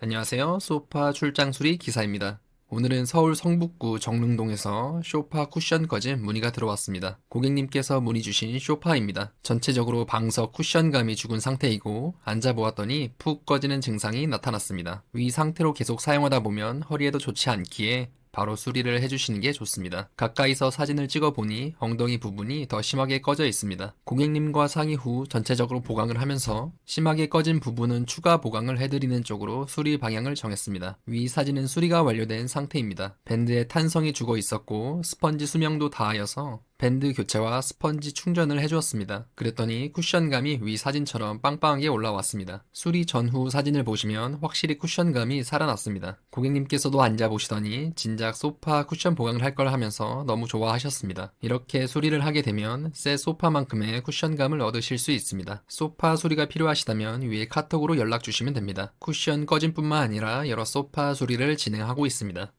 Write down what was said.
안녕하세요. 소파 출장 수리 기사입니다. 오늘은 서울 성북구 정릉동에서 소파 쿠션 꺼진 문의가 들어왔습니다. 고객님께서 문의 주신 소파입니다. 전체적으로 방석 쿠션감이 죽은 상태이고 앉아보았더니 푹 꺼지는 증상이 나타났습니다. 위 상태로 계속 사용하다 보면 허리에도 좋지 않기에 바로 수리를 해주시는 게 좋습니다. 가까이서 사진을 찍어보니 엉덩이 부분이 더 심하게 꺼져 있습니다. 고객님과 상의 후 전체적으로 보강을 하면서 심하게 꺼진 부분은 추가 보강을 해드리는 쪽으로 수리 방향을 정했습니다. 위 사진은 수리가 완료된 상태입니다. 밴드에 탄성이 죽어 있었고 스펀지 수명도 다하여서 밴드 교체와 스펀지 충전을 해주었습니다. 그랬더니 쿠션감이 위 사진처럼 빵빵하게 올라왔습니다. 수리 전후 사진을 보시면 확실히 쿠션감이 살아났습니다. 고객님께서도 앉아보시더니 진작 소파 쿠션 보강을 할 걸 하면서 너무 좋아하셨습니다. 이렇게 수리를 하게 되면 새 소파만큼의 쿠션감을 얻으실 수 있습니다. 소파 수리가 필요하시다면 위에 카톡으로 연락 주시면 됩니다. 쿠션 꺼짐뿐만 아니라 여러 소파 수리를 진행하고 있습니다.